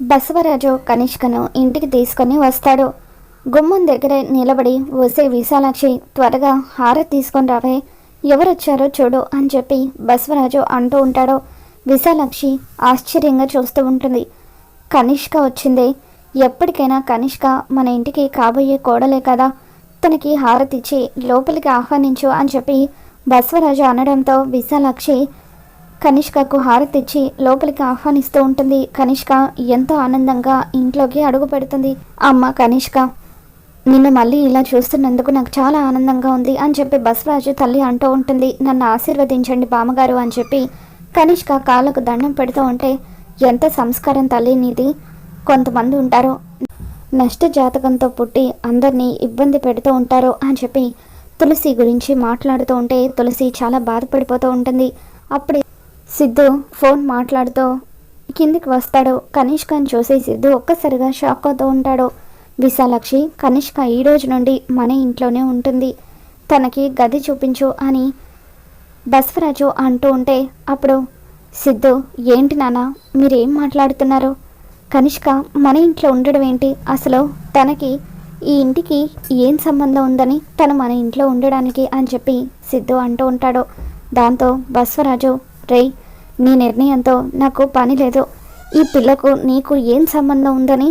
బసవరాజు కనిష్కను ఇంటికి తీసుకొని వస్తాడు. గుమ్మం దగ్గర నిలబడి వసే విశాలాక్షి త్వరగా హారతి తీసుకొని రావే. ఎవరొచ్చారో చూడు అని చెప్పి బసవరాజు అంటూ ఉంటాడు. విశాలాక్షి ఆశ్చర్యంగా చూస్తూ ఉంటుంది. కనిష్క వచ్చిందే. ఎప్పటికైనా కనిష్క మన ఇంటికి కాబోయే కోడలే కదా. తనకి హారతిచ్చి లోపలికి ఆహ్వానించు అని చెప్పి బసవరాజు అనడంతో విశాలాక్షి కనిష్కకు హారతిచ్చి లోపలికి ఆహ్వానిస్తూ ఉంటుంది. కనిష్క ఎంతో ఆనందంగా ఇంట్లోకి అడుగు పెడుతుంది. అమ్మ కనిష్క నిన్ను మళ్ళీ ఇలా చూస్తున్నందుకు నాకు చాలా ఆనందంగా ఉంది అని చెప్పి బసవరాజు తల్లి అంటూ ఉంటుంది. నన్ను ఆశీర్వదించండి బామ్మగారు అని చెప్పి కనిష్క కాళ్ళకు దండం పెడుతూ ఉంటే ఎంత సంస్కారం తల్లి నీది. కొంతమంది ఉంటారు నష్ట జాతకంతో పుట్టి అందరినీ ఇబ్బంది పెడుతూ ఉంటారు అని చెప్పి తులసి గురించి మాట్లాడుతూ ఉంటే తులసి చాలా బాధపడిపోతూ ఉంటుంది. అప్పుడే సిద్ధు ఫోన్ మాట్లాడుతూ కిందికి వస్తాడు. కనిష్కని చూసి సిద్ధు ఒక్కసారిగా షాక్ అవుతూ ఉంటాడు. విశాలక్షి కనిష్క ఈ రోజు నుండి మన ఇంట్లోనే ఉంటుంది. తనకి గది చూపించు అని బసవరాజు అంటూ ఉంటే అప్పుడు సిద్ధు ఏంటి నాన్న మీరేం మాట్లాడుతున్నారు? కనిష్క మన ఇంట్లో ఉండడం ఏంటి? అసలు తనకి ఈ ఇంటికి ఏం సంబంధం ఉందని తను మన ఇంట్లో ఉండడానికి అని చెప్పి సిద్ధు అంటూ ఉంటాడు. దాంతో బస్వరాజు రే నీ నిర్ణయంతో నాకు పని లేదు. ఈ పిల్లకు నీకు ఏం సంబంధం ఉందని?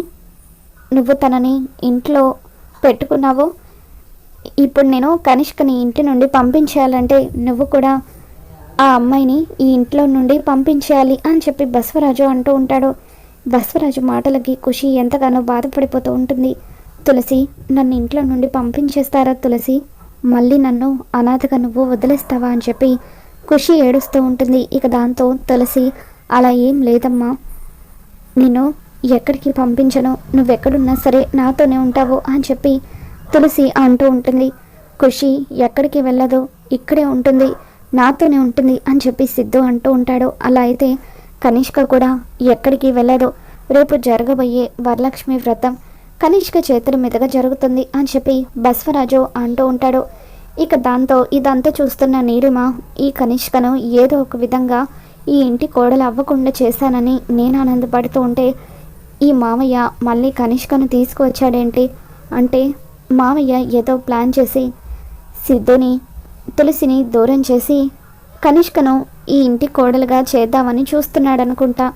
నువ్వు తనని ఇంట్లో పెట్టుకున్నావు. ఇప్పుడు నేను కనిష్కని ఇంటి నుండి పంపించేయాలంటే నువ్వు కూడా ఆ అమ్మాయిని ఈ ఇంట్లో నుండి పంపించేయాలి అని చెప్పి బసవరాజు అంటూ ఉంటాడు. బసవరాజు మాటలకి ఖుషి ఎంతగానో బాధపడిపోతూ ఉంటుంది. తులసి నన్ను ఇంట్లో నుండి పంపించేస్తారా తులసి? మళ్ళీ నన్ను అనాథగా నువ్వు వదిలేస్తావా అని చెప్పి ఖుషి ఏడుస్తూ ఉంటుంది. ఇక దాంతో తులసి అలా ఏం లేదమ్మా. నేను ఎక్కడికి పంపించను. నువ్వెక్కడున్నా సరే నాతోనే ఉంటావు అని చెప్పి తులసి అంటూ ఉంటుంది. ఖుషి ఎక్కడికి వెళ్ళదు. ఇక్కడే ఉంటుంది. నాతోనే ఉంటుంది అని చెప్పి సిద్ధు అంటూ ఉంటాడు. అలా అయితే కనిష్క కూడా ఎక్కడికి వెళ్ళదు. రేపు జరగబోయే వరలక్ష్మి వ్రతం కనిష్క చేతుల మీదుగా జరుగుతుంది అని చెప్పి బస్వరాజు అంటూ ఉంటాడు. ఇక దాంతో ఇదంతా చూస్తున్న నీలిమ ఈ కనిష్కను ఏదో ఒక విధంగా ఈ ఇంటి కోడలు అవ్వకుండా చేశానని నేను ఆనందపడుతూ ఉంటే ఈ మామయ్య మళ్ళీ కనిష్కను తీసుకువచ్చాడేంటి? అంటే మామయ్య ఏదో ప్లాన్ చేసి సిద్ధుని తులసిని దూరం చేసి కనిష్కను ఈ ఇంటి కోడలుగా చేద్దామని చూస్తున్నాడనుకుంటా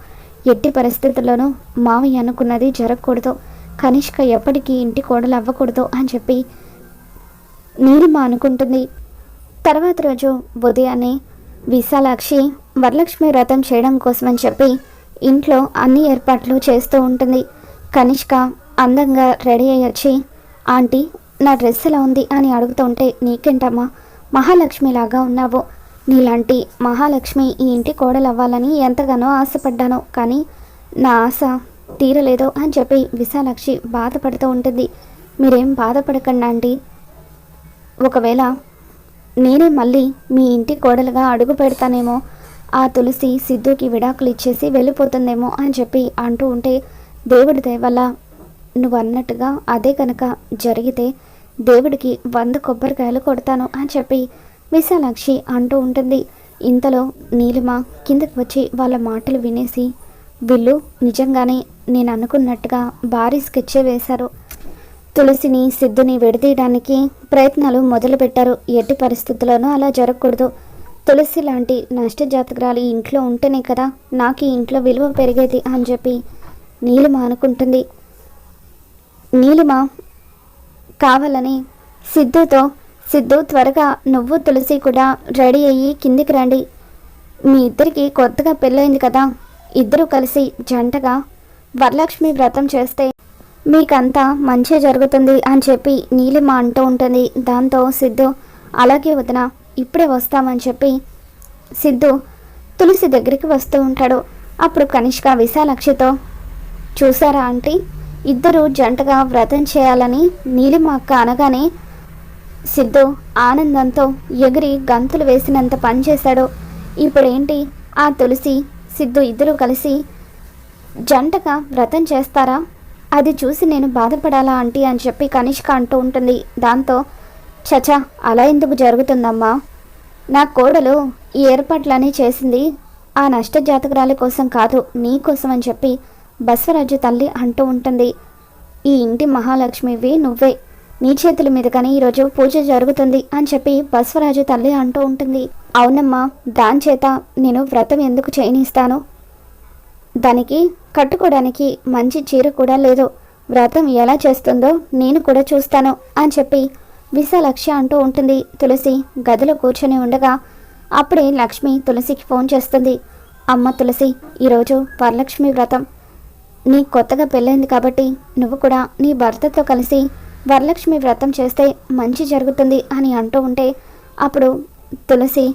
ఎట్టి పరిస్థితుల్లోనూ మామయ్య అనుకున్నది జరగకూడదు. కనిష్క ఎప్పటికీ ఇంటి కోడలు అవ్వకూడదు అని చెప్పి నీలిమ అనుకుంటుంది తర్వాత రోజు ఉదయాన్నే విశాలాక్షి వరలక్ష్మి వ్రతం చేయడం కోసమని చెప్పి ఇంట్లో అన్ని ఏర్పాట్లు చేస్తూ ఉంటుంది. కనిష్క అందంగా రెడీ అయ్యి వచ్చి ఆంటీ నా డ్రెస్ ఎలా ఉంది? అని అడుగుతుంటే నీకేంటమ్మా మహాలక్ష్మిలాగా ఉన్నావు. నీలాంటి మహాలక్ష్మి ఈ ఇంటి కోడలు అవ్వాలని ఎంతగానో ఆశపడ్డాను. కానీ నా ఆశ తీరలేదు అని చెప్పి విశాలాక్షి బాధపడుతూ ఉంటుంది. మీరేం బాధపడకండి ఆంటీ. ఒకవేళ నేనే మళ్ళీ మీ ఇంటి కోడలుగా అడుగు పెడతానేమో ఆ తులసి సిద్ధుకి విడాకులు ఇచ్చేసి వెళ్ళిపోతుందేమో అని చెప్పి అంటూ ఉంటే దేవుడి దయ వల్ల నువ్వు అన్నట్టుగా అదే కనుక జరిగితే దేవుడికి వంద కొబ్బరికాయలు కొడతాను అని చెప్పి విశాలాక్షి అంటూ ఉంటుంది. ఇంతలో నీలిమ కిందకి వచ్చి వాళ్ళ మాటలు వినేసి వీళ్ళు నిజంగానే నేను అనుకున్నట్టుగా భారీ స్కెచ్చే వేశారు. తులసిని సిద్ధుని విడదీయడానికి ప్రయత్నాలు మొదలుపెట్టారు. ఎట్టి పరిస్థితుల్లోనూ అలా జరగకూడదు. తులసి లాంటి నష్టజాతకురాలు ఇంట్లో ఉంటేనే కదా నాకు ఈ ఇంట్లో విలువ పెరిగేది అని చెప్పి నీలిమ అనుకుంటుంది. నీలిమ కావాలని సిద్ధుతో సిద్ధు త్వరగా నువ్వు తులసి కూడా రెడీ అయ్యి కిందికి రండి. మీ ఇద్దరికి కొత్తగా పెళ్ళైంది కదా. ఇద్దరూ కలిసి జంటగా వరలక్ష్మి వ్రతం చేస్తే మీకంతా మంచి జరుగుతుంది అని చెప్పి నీలిమ అంటూ ఉంటుంది. దాంతో సిద్ధు అలాగే వదిన ఇప్పుడే వస్తామని చెప్పి సిద్ధు తులసి దగ్గరికి వస్తూ ఉంటాడు. అప్పుడు కనిష్క విశాలక్షితో చూసారా ఆంటీ ఇద్దరు జంటగా వ్రతం చేయాలని నీలిమ అక్క అనగానే సిద్ధు ఆనందంతో ఎగిరి గంతులు వేసినంత పనిచేశాడు ఇప్పుడేంటి? ఆ తులసి సిద్ధు ఇద్దరు కలిసి జంటగా వ్రతం చేస్తారా? అది చూసి నేను బాధపడాలా ఆంటీ? అని చెప్పి కనిష్క అంటూ ఉంటుంది. దాంతో చచా అలా ఎందుకు జరుగుతుందమ్మా? నా కోడలు ఈ ఏర్పాట్లన్నీ చేసింది ఆ నష్ట జాతకురాలి కోసం కాదు నీ కోసం అని చెప్పి బసవరాజు తల్లి అంటూ ఉంటుంది. ఈ ఇంటి మహాలక్ష్మివి నువ్వే. నీ చేతుల మీద కానీ ఈరోజు పూజ జరుగుతుంది అని చెప్పి బసవరాజు తల్లి అంటూ ఉంటుంది. అవునమ్మా దాని చేత నేను వ్రతం ఎందుకు చేయనిస్తాను? దానికి కట్టుకోవడానికి మంచి చీర కూడా లేదు. వ్రతం ఎలా చేస్తుందో నేను కూడా చూస్తాను అని చెప్పి విశాలక్ష అంటూ ఉంటుంది. తులసి గదిలో కూర్చొని ఉండగా అప్పుడే లక్ష్మి తులసికి ఫోన్ చేస్తుంది. అమ్మ తులసి ఈరోజు వరలక్ష్మి వ్రతం. నీ కొత్తగా పెళ్ళైంది కాబట్టి నువ్వు కూడా నీ భర్తతో కలిసి వరలక్ష్మి వ్రతం చేస్తే మంచి జరుగుతుంది అని అంటూ ఉంటే అప్పుడు తులసి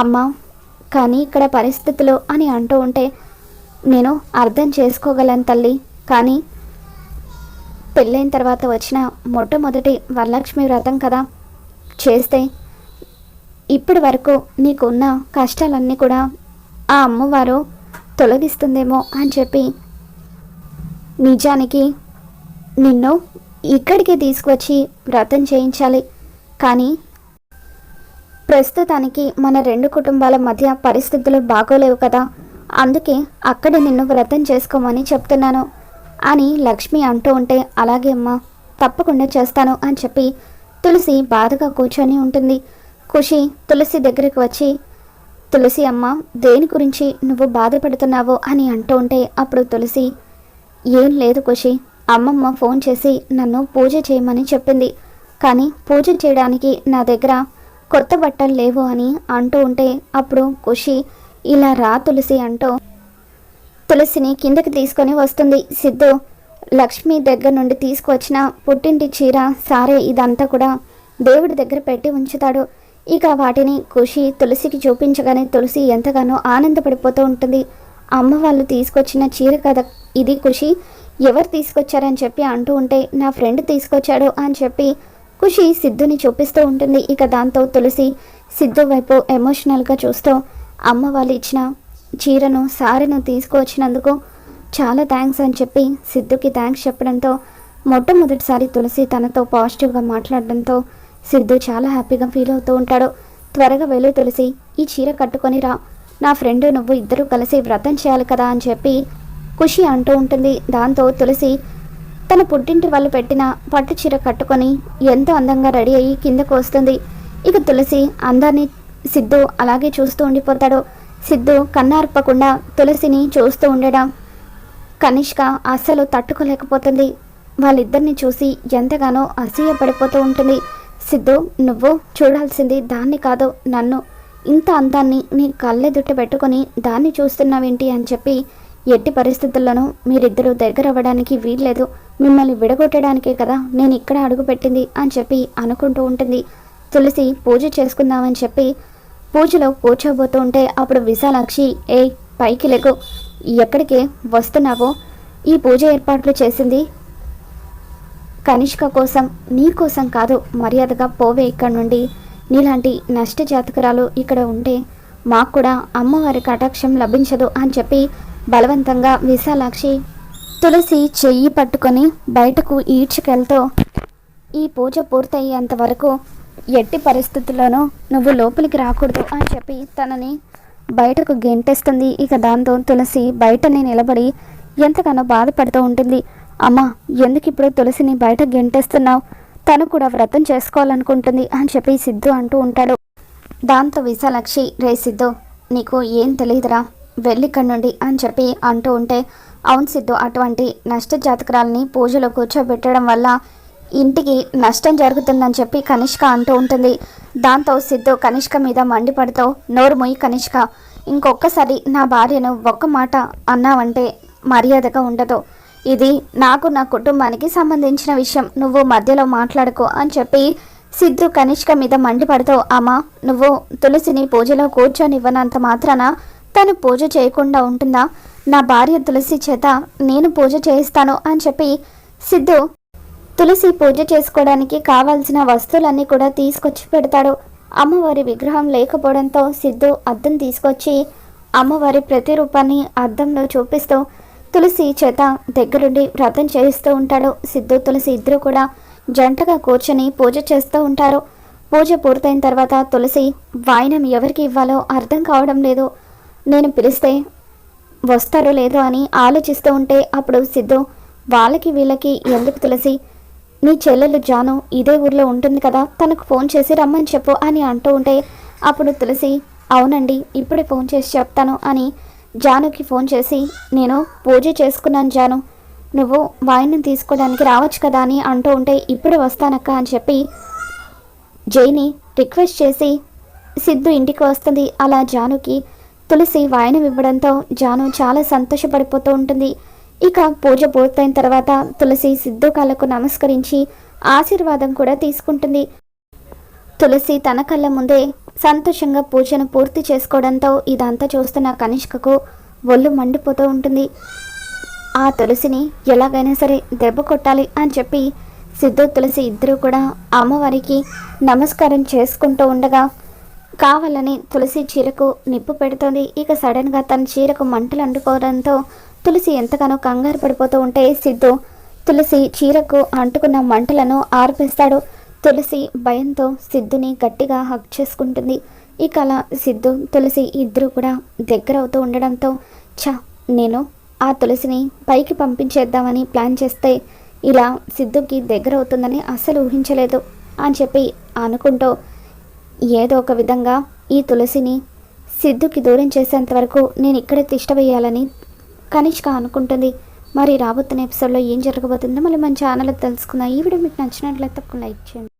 అమ్మ కానీ ఇక్కడ పరిస్థితులు అని అంటూ ఉంటే నేను అర్థం చేసుకోగలను తల్లి. కానీ పెళ్ళైన తర్వాత వచ్చిన మొట్టమొదటి వరలక్ష్మి వ్రతం కదా. చేస్తే ఇప్పటి వరకు నీకున్న కష్టాలన్నీ కూడా ఆ అమ్మవారు తొలగిస్తుందేమో అని చెప్పి నిజానికి నిన్ను ఇక్కడికి తీసుకొచ్చి వ్రతం చేయించాలి. కానీ ప్రస్తుతానికి మన రెండు కుటుంబాల మధ్య పరిస్థితులు బాగోలేవు కదా. అందుకే అక్కడ నిన్ను వ్రతం చేసుకోమని చెప్తున్నాను అని లక్ష్మి అంటూ ఉంటే అలాగే అమ్మా తప్పకుండా చేస్తాను అని చెప్పి తులసి బాధగా కూర్చొని ఉంటుంది. ఖుషి తులసి దగ్గరికి వచ్చి తులసి అమ్మ దేని గురించి నువ్వు బాధపడుతున్నావో అని అంటూ ఉంటే అప్పుడు తులసి ఏం లేదు ఖుషి అమ్మమ్మ ఫోన్ చేసి నన్ను పూజ చేయమని చెప్పింది. కానీ పూజ చేయడానికి నా దగ్గర కొత్త బట్టలు లేవు అని అంటూ ఉంటే అప్పుడు ఖుషి ఇలా రా తులసి అంటూ తులసిని కిందకి తీసుకొని వస్తుంది. సిద్ధు లక్ష్మి దగ్గర నుండి తీసుకొచ్చిన పుట్టింటి చీర సారే ఇదంతా కూడా దేవుడి దగ్గర పెట్టి ఉంచుతాడు. ఇక వాటిని ఖుషి తులసికి చూపించగానే తులసి ఎంతగానో ఆనందపడిపోతూ ఉంటుంది. అమ్మ వాళ్ళు తీసుకొచ్చిన చీర కదా ఇది ఖుషి ఎవరు తీసుకొచ్చారని చెప్పి అంటూ ఉంటే నా ఫ్రెండ్ తీసుకొచ్చాడు అని చెప్పి ఖుషి సిద్ధుని చూపిస్తూ ఉంటుంది. ఇక దాంతో తులసి సిద్ధు వైపు ఎమోషనల్గా చూస్తూ అమ్మ వాళ్ళు ఇచ్చిన చీరను సారీను తీసుకువచ్చినందుకు చాలా థ్యాంక్స్ అని చెప్పి సిద్ధుకి థ్యాంక్స్ చెప్పడంతో మొట్టమొదటిసారి తులసి తనతో పాజిటివ్గా మాట్లాడడంతో సిద్ధు చాలా హ్యాపీగా ఫీల్ అవుతూ ఉంటాడు. త్వరగా వెళ్ళు తులసి ఈ చీర కట్టుకొని రా. నా ఫ్రెండ్ నువ్వు ఇద్దరు కలిసి వ్రతం చేయాలి కదా అని చెప్పి ఖుషి అంటూ ఉంటుంది. దాంతో తులసి తన పుట్టింటి వాళ్ళు పెట్టిన పట్టు చీర కట్టుకొని ఎంతో అందంగా రెడీ అయ్యి కిందకు వస్తుంది. ఇక తులసి అందాన్ని సిద్ధు అలాగే చూస్తూ ఉండిపోతాడు. సిద్ధు కన్నార్పకుండా తులసిని చూస్తూ ఉండడం. కనిష్క అస్సలు తట్టుకోలేకపోతుంది. వాళ్ళిద్దరిని చూసి ఎంతగానో అసూయపడిపోతూ ఉంటుంది. సిద్ధు నువ్వు చూడాల్సింది దాన్ని కాదు నన్ను. ఇంత అందాన్ని నీ కళ్ళెదుట పెట్టుకొని దాన్ని చూస్తున్నావేంటి? అని చెప్పి ఎట్టి పరిస్థితుల్లోనూ మీరిద్దరూ దగ్గర అవ్వడానికి వీల్లేదు. మిమ్మల్ని విడగొట్టడానికే కదా నేను ఇక్కడ అడుగుపెట్టింది అని చెప్పి అనుకుంటూ ఉంటుంది. తులసి పూజ చేసుకుందామని చెప్పి పూజలో కూర్చోబోతూ ఉంటే అప్పుడు విశాలాక్షి ఏ పైకి లెగు ఎక్కడికి వస్తున్నావో? ఈ పూజ ఏర్పాట్లు చేసింది కనిష్క కోసం నీ కోసం కాదు మర్యాదగా పోవే ఇక్కడ నుండి. నీలాంటి నష్ట జాతకురాలు ఇక్కడ ఉంటే మాకు కూడా అమ్మవారి కటాక్షం లభించదు అని చెప్పి బలవంతంగా విశాలాక్షి తులసి చెయ్యి పట్టుకొని బయటకు ఈడ్చుకెళ్తూ ఈ పూజ పూర్తయ్యేంత వరకు ఎట్టి పరిస్థితుల్లోనూ నువ్వు లోపలికి రాకూడదు అని చెప్పి తనని బయటకు గెంటేస్తుంది. ఇక దాంతో తులసి బయటనే నిలబడి ఎంతగానో బాధపడుతూ ఉంటుంది. అమ్మా ఎందుకు ఇప్పుడు తులసిని బయట గెంటేస్తున్నావు? తను కూడా వ్రతం చేసుకోవాలనుకుంటుంది అని చెప్పి సిద్ధు అంటూ ఉంటాడు. దాంతో విశాలక్షి రే సిద్ధు నీకు ఏం తెలియదురా? వెళ్ళిక్కడి నుండి అని చెప్పి అంటూ ఉంటే అవును సిద్ధు అటువంటి నష్ట జాతకురాలని పూజలో కూర్చోబెట్టడం వల్ల ఇంటికి నష్టం జరుగుతుందని చెప్పి కనిష్క అంటూ ఉంటుంది. దాంతో సిద్ధు కనిష్క మీద మండిపడుతూ నోరు మొయ్యి కనిష్క ఇంకొకసారి నా భార్యను ఒక్క మాట అన్నావంటే మర్యాదగా ఉండదు. ఇది నాకు నా కుటుంబానికి సంబంధించిన విషయం. నువ్వు మధ్యలో మాట్లాడుకో అని చెప్పి సిద్ధు కనిష్క మీద మండిపడుతూ అమ్మా నువ్వు తులసిని పూజలో కూర్చొనివ్వనంత మాత్రాన తను పూజ చేయకుండా ఉంటుందా? నా భార్య తులసి చేత నేను పూజ చేయిస్తాను అని చెప్పి సిద్ధు తులసి పూజ చేసుకోవడానికి కావాల్సిన వస్తువులన్నీ కూడా తీసుకొచ్చి పెడతాడు. అమ్మవారి విగ్రహం లేకపోవడంతో సిద్ధు అద్దం తీసుకొచ్చి అమ్మవారి ప్రతిరూపాన్ని అద్దంలో చూపిస్తూ తులసి చేత దగ్గరుండి వ్రతం చేయిస్తూ ఉంటాడు. సిద్ధు తులసి ఇద్దరు కూడా జంటగా కూర్చొని పూజ చేస్తూ ఉంటారు. పూజ పూర్తయిన తర్వాత తులసి వాయినం ఎవరికి ఇవ్వాలో అర్థం కావడం లేదు. నేను పిలిస్తే వస్తారో లేదో అని ఆలోచిస్తూ ఉంటే అప్పుడు సిద్ధు వాళ్ళకి వీళ్ళకి ఎందుకు తులసి? నీ చెల్లెలు జాను ఇదే ఊర్లో ఉంటుంది కదా తనకు ఫోన్ చేసి రమ్మని చెప్పు అని అంటూ ఉంటే అప్పుడు తులసి అవునండి ఇప్పుడే ఫోన్ చేసి చెప్తాను అని జానుకి ఫోన్ చేసి నేను పూజ చేసుకున్నాను జాను నువ్వు వాయిని తీసుకోవడానికి రావచ్చు కదా అని అంటూ ఉంటే ఇప్పుడే వస్తానక్క అని చెప్పి జైని రిక్వెస్ట్ చేసి సిద్ధు ఇంటికి వస్తుంది. అలా జానుకి తులసి వాయినం ఇవ్వడంతో జాను చాలా సంతోషపడిపోతూ ఉంటుంది. ఇక పూజ పూర్తయిన తర్వాత తులసి సిద్ధు కాళ్ళకు నమస్కరించి ఆశీర్వాదం కూడా తీసుకుంటుంది. తులసి తన కళ్ళ ముందే సంతోషంగా పూజను పూర్తి చేసుకోవడంతో ఇదంతా చూస్తున్న కనిష్కకు ఒళ్ళు మండిపోతూ ఉంటుంది. ఆ తులసిని ఎలాగైనా సరే దెబ్బ కొట్టాలి అని చెప్పి సిద్ధు తులసి ఇద్దరూ కూడా అమ్మవారికి నమస్కారం చేసుకుంటూ ఉండగా కావాలని తులసి చీరకు నిప్పు పెడుతుంది. ఇక సడన్గా తన చీరకు మంటలు అంటుకోవడంతో తులసి ఎంతగానో కంగారు పడిపోతూ ఉంటే సిద్ధు తులసి చీరకు అంటుకున్న మంటలను ఆర్పేస్తాడు. తులసి భయంతో సిద్ధుని గట్టిగా హక్ చేసుకుంటుంది. ఇక అలా సిద్ధు తులసి ఇద్దరు కూడా దగ్గర అవుతూ ఉండడంతో ఛ నేను ఆ తులసిని పైకి పంపించేద్దామని ప్లాన్ చేస్తే ఇలా సిద్ధుకి దగ్గర అవుతుందని అస్సలు ఊహించలేదు అని చెప్పి అనుకుంటూ ఏదో ఒక విధంగా ఈ తులసిని సిద్ధుకి దూరం చేసేంత వరకు నేను ఇక్కడే తిష్ట వేయాలని కనిష్క అనుకుంటుంది. మరి రాబోతున్న ఎపిసోడ్లో ఏం జరగబోతుందో మళ్ళీ మన ఛానల్ తెలుసుకుందాం. ఈ వీడియో మీకు నచ్చినట్లయితే తప్పకుండా లైక్ చేయండి.